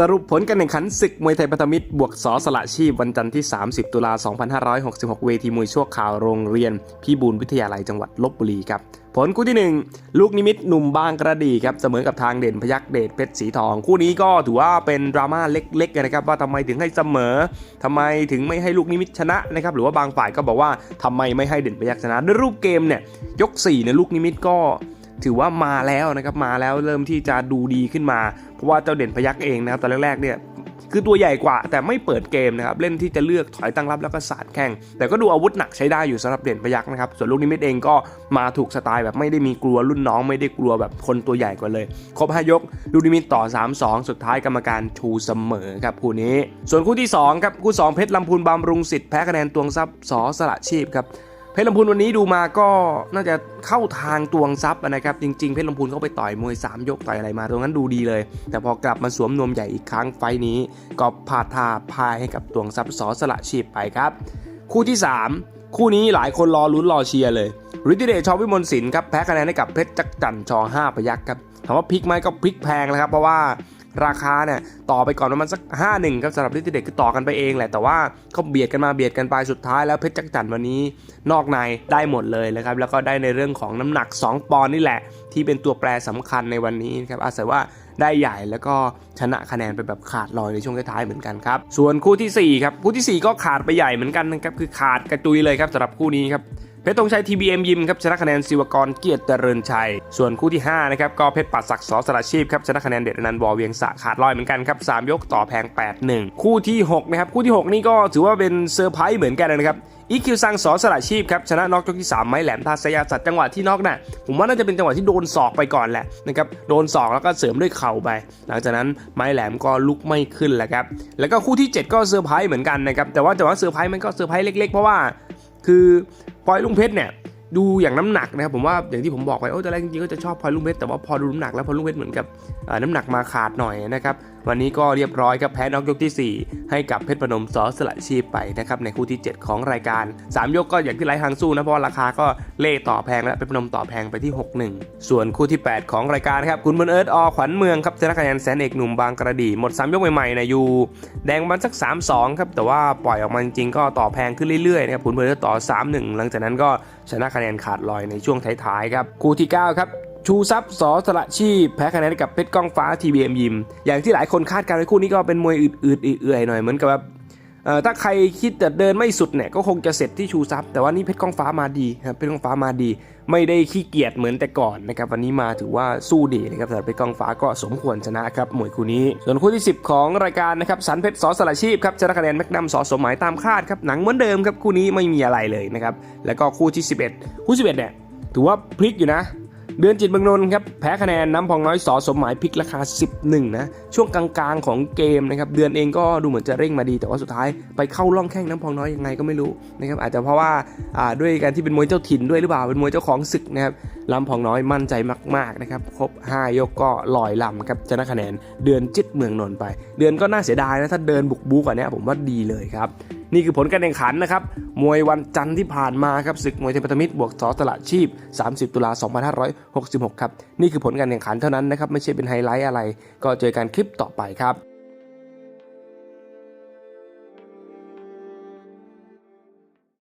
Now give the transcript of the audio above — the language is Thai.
สรุปผลการแข่งขันศึกมวยไทยพันธมิตร บวกสอสละชีพวันจันทร์ที่ 30 ตุลา 2566 เวทีมวยชั่วข่าวโรงเรียน พี่บูลวิทยาลัยจังหวัดลบบุรีครับ ผลคู่ที่ 1 ลูกนิมิตหนุ่มบางกระดีครับ เสมอกับทางเด่นพยักเดชเพชรสีทอง คู่นี้ก็ถือว่าเป็นดราม่าเล็กๆนะครับ ว่าทำไมถึงให้เสมอทำไมถึงไม่ให้ลูกนิมิตชนะนะครับหรือว่าบางฝ่ายก็บอกว่าทำไมไม่ให้เด่นพยักชนะด้วยรูปเกมเนี่ยยก4เนี่ยลูกนิมิตก็ ถือว่ามาแล้วนะครับมาแล้วเริ่มที่จะดูดีขึ้นมา เพราะว่าเจ้าเด่นพยักเองนะครับตอนแรกๆเนี่ยคือตัวใหญ่กว่าแต่ไม่เปิดเกมนะครับเล่นที่จะเลือกถอยตั้งรับแล้วก็สาดแข้งแต่ก็ดูอาวุธหนักใช้ได้อยู่สำหรับเด่นพยักนะครับส่วนลูกนิมิตเองก็มาถูกสไตล์แบบไม่ได้มีกลัวรุ่นน้องไม่ได้กลัวแบบคนตัวใหญ่กว่าเลย ครบ5ยกลูกนิมิตต่อ 3-2 สุดท้ายกรรมการชูเสมอครับคู่นี้ ส่วนคู่ที่สองครับคู่สองเพชรลำพูนบำรุงสิทธิ์แพ้คะแนนตวงทรัพย์สอสละชีพครับ เพชรลำพูนวันนี้ดูมาก็น่าจะเข้าทางตวงทรัพย์นะครับ จริงๆ เพชรลำพูนเขาไปต่อยมวย 3 ยกต่อยอะไรมาตรงนั้นดูดีเลย แต่พอกลับมาสวมนวมใหญ่อีกครั้งไฟนี้ ก็พาทาพายให้กับตวงทรัพย์สอสละชีพไปครับ คู่ที่ 3 คู่นี้หลายคนรอลุ้นรอเชียร์เลยฤทธิเดชชอวิมลศิลป์ครับแพ้คะแนนให้กับเพชรจักรจันทร์ชอห้าพยักครับถามว่าพลิกไหมก็พลิกแพงแล้วครับเพราะว่า ราคาเนี่ยต่อไปก่อนประมาณสัก 5 1ครับสำหรับลิทธิเด็กคือต่อกันไปเองแหละแต่ว่าเขาเบียดกันมาเบียดกันไปสุดท้ายแล้วเพชรจักรจันทร์วันนี้นอกในได้หมดเลยนะครับแล้วก็ได้ในเรื่องของน้ำหนัก 2 ปอนด์นี่แหละ ที่เป็นตัวแปรสำคัญในวันนี้นะครับอาศัยว่าได้ใหญ่แล้วก็ชนะคะแนนไปแบบขาดลอยในช่วงท้ายๆเหมือนกันครับส่วนคู่ทีสี่4ครับคู่ทีสี่ 4 ก็ขาดไปใหญ่เหมือนกันนะครับคือขาดกระจุยเลยครับสำหรับคู่นี้ครับ เพชรธงชัย TBM ยิมครับชนะคะแนนศิวกรเกียรติเจริญชัย ส่วนคู่ที่5นะครับก็เพชรปัดศักดิ์สอสระชีพครับชนะคะแนนเด็ดอนันต์วอเวียงสะขาดลอยเหมือนกันครับ3ยกต่อแพง 8-1 คู่ที่6นะครับคู่ที่ 6 นี่ก็ถือว่าเป็นเซอร์ไพรส์เหมือนกันนะครับอีคิวซังสอสระชีพครับชนะน็อกยกที่ 3 ไม้แหลมทาสยาสัตว์จังหวะที่น็อกน่ะผมว่าน่าจะเป็นจังหวะที่โดนศอกไปก่อนแหละนะครับโดนศอกแล้วก็เสริมด้วยเข่าไป หลังจากนั้นไม้แหลมก็ลุกไม่ขึ้นแหละครับแล้วก็คู่ที่ 7 ก็เซอร์ไพรส์เหมือนกันนะครับแต่ว่าแต่ว่าเซอร์ไพรส์มันก็เซอร์ไพรส์เล็กๆเพราะว่าคือ พลอยลุงเพชรเนี่ยดูอย่างน้ำหนักนะครับผมว่าอย่างที่ผมบอกไปโอ้ตอนแรกจริงๆก็จะชอบพลอยลุงเพชรแต่ว่าพอดูน้ำหนักแล้วพลอยลุงเพชรเหมือนกับน้ำหนักมาขาดหน่อยนะครับวันนี้ก็เรียบร้อยครับแพ้น็อกยกที่ 4 ให้กับเพชรพนมสอสละชีพไปนะครับในคู่ที่ 7 ของรายการ 3 ยกก็อย่างที่ไร้ทางสู้นะเพราะราคาก็เล่ต่อแพงและเพชรพนมต่อแพงไปที่ 6-1 ส่วนคู่ที่ 8 ของรายการครับคุณบุญเอิร์ธอขวัญเมืองครับชนะคะแนนแสนเอกหนุ่มบางกระดีหมด 3 ยกใหม่ๆนะยูแดงมันสัก 3-2ครับแต่ว่าปล่อยออกมาจริงก็ต่อแพงขึ้นเรื่อยๆนะครับคุณบุญเอิร์ธต่อ 3-1 หลังจากนั้นก็ชนะคะแนนขาดลอยในช่วงท้ายๆครับคู่ที่ 9 ครับ ชูซับสอสละชีพแพ้คะแนนกับเพชรก้องฟ้า TBM ยิม อย่างที่หลายคนคาดการณ์ไว้คู่นี้ก็เป็นมวยอืดๆเอื่อยๆหน่อยเหมือนกับแบบถ้าใครคิดจะเดินไม่สุดเนี่ยก็คงจะเสร็จที่ชูซับแต่ว่านี่เพชรก้องฟ้ามาดีครับเพชรก้องฟ้ามาดี ไม่ได้ขี้เกียจเหมือนแต่ก่อนนะครับวันนี้มาถือว่าสู้ดีนะครับสำหรับเพชรก้องฟ้าก็สมควรชนะครับมวยคู่นี้ ส่วนคู่ที่ 10 ของรายการนะครับสันเพชรสอสละชีพครับชนะคะแนนแมกนัมสอสมหมายตามคาดครับหนังเหมือนเดิมครับคู่นี้ไม่มีอะไรเลยนะครับแล้วก็คู่ที่ 11 คู่ 11เนี่ยถือว่าพลิกอยู่นะ เดือนจิตเมืองนนท์ครับแพ้คะแนนน้ำพองน้อยสอสมหมายพลิกราคา 11 นะช่วงกลางๆของเกมนะครับเดือนเองก็ดูเหมือนจะเร่งมาดี แต่ว่าสุดท้ายไปเข้าร่องแข้งน้ำพองน้อยยังไงก็ไม่รู้นะครับอาจจะเพราะว่าอ่าด้วยการที่เป็นมวยเจ้าถิ่นด้วยหรือเปล่าเป็นมวยเจ้าของศึกนะครับลำพองน้อยมั่นใจมากๆนะครับครบ 5 ยกก็ลอยลำครับชนะคะแนนเดือนจิตเมืองนนท์ไป เดือนก็น่าเสียดายนะถ้าเดินบุกบูกว่านี้ผมว่าดีเลยครับ นี่คือผลการแข่งขันนะครับ มวยวันจันทร์ที่ผ่านมาครับศึกมวยเทพธมิตรบวกสอตละชีพ 30 ตุลา 2566 ครับ นี่คือผลการแข่งขันเท่านั้นนะครับ ไม่ใช่เป็นไฮไลท์อะไร ก็เจอกันคลิปต่อไปครับ